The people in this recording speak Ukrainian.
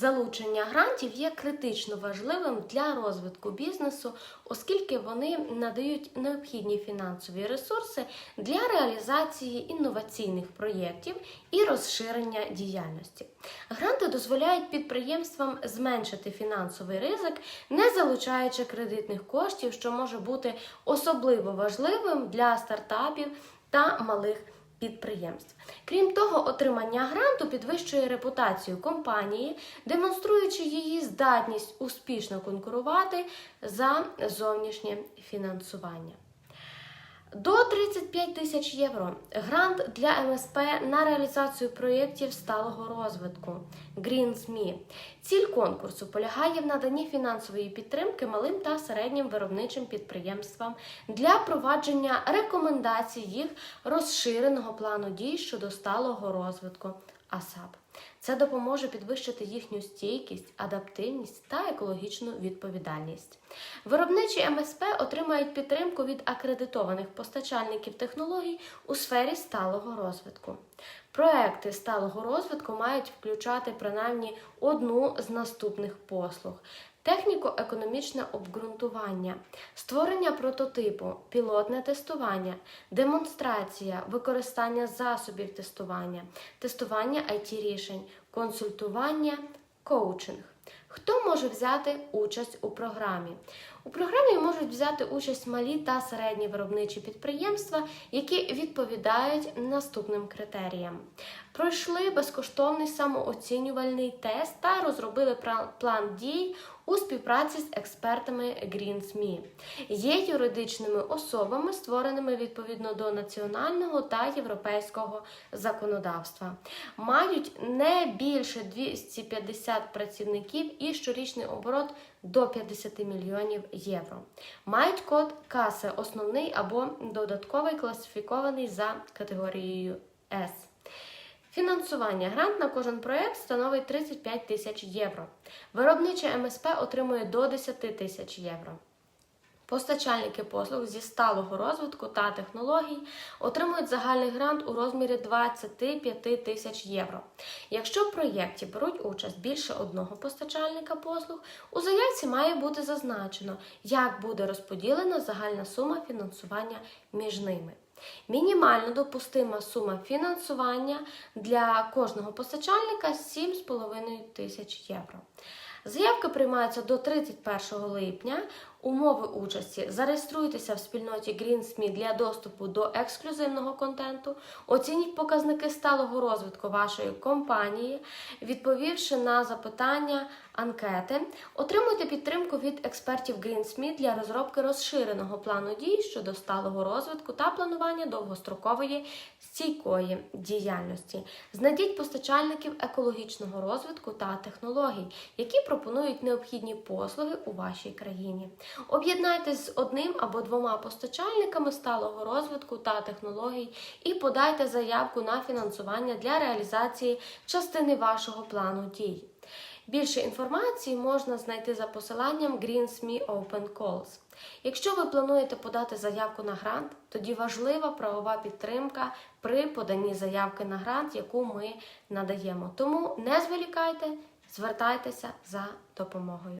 Залучення грантів є критично важливим для розвитку бізнесу, оскільки вони надають необхідні фінансові ресурси для реалізації інноваційних проєктів і розширення діяльності. Гранти дозволяють підприємствам зменшити фінансовий ризик, не залучаючи кредитних коштів, що може бути особливо важливим для стартапів та малих підприємств. Крім того, отримання гранту підвищує репутацію компанії, демонструючи її здатність успішно конкурувати за зовнішнє фінансування. До 35 тисяч євро. Грант для МСП на реалізацію проєктів сталого розвитку. GreenSME. Ціль конкурсу полягає в наданні фінансової підтримки малим та середнім виробничим підприємствам для провадження рекомендацій їх розширеного плану дій щодо сталого розвитку АСАП. Це допоможе підвищити їхню стійкість, адаптивність та екологічну відповідальність. Виробничі МСП отримають підтримку від акредитованих постачальників технологій у сфері сталого розвитку. Проекти сталого розвитку мають включати принаймні одну з наступних послуг. Техніко-економічне обґрунтування, створення прототипу, пілотне тестування, демонстрація, використання засобів тестування, тестування it рішень, консультування, коучинг. Хто може взяти участь у програмі? У програмі можуть взяти участь малі та середні виробничі підприємства, які відповідають наступним критеріям. Пройшли безкоштовний самооцінювальний тест та розробили план дій у співпраці з експертами GreenSME. Є юридичними особами, створеними відповідно до національного та європейського законодавства. Мають не більше 250 працівників і щорічний оборот до 50 мільйонів євро. Мають код каси основний або додатковий класифікований за категорією С. Фінансування грант на кожен проєкт становить 35 тисяч євро. Виробниче МСП отримує до 10 тисяч євро. Постачальники послуг зі сталого розвитку та технологій отримують загальний грант у розмірі 25 тисяч євро. Якщо в проєкті беруть участь більше одного постачальника послуг, у заявці має бути зазначено, як буде розподілена загальна сума фінансування між ними. Мінімально допустима сума фінансування для кожного постачальника 7,5 тисяч євро. Заявки приймаються до 31 липня. Умови участі зареєструйтеся в спільноті GreenSME для доступу до ексклюзивного контенту, оцініть показники сталого розвитку вашої компанії, відповівши на запитання анкети, отримуйте підтримку від експертів GreenSME для розробки розширеного плану дій щодо сталого розвитку та планування довгострокової стійкої діяльності. Знайдіть постачальників екологічного розвитку та технологій, які пропонують необхідні послуги у вашій країні. Об'єднайтесь з одним або двома постачальниками сталого розвитку та технологій і подайте заявку на фінансування для реалізації частини вашого плану дій. Більше інформації можна знайти за посиланням GreenSME Open Calls. Якщо ви плануєте подати заявку на грант, тоді важлива правова підтримка при поданні заявки на грант, яку ми надаємо. Тому не зволікайте, звертайтеся за допомогою.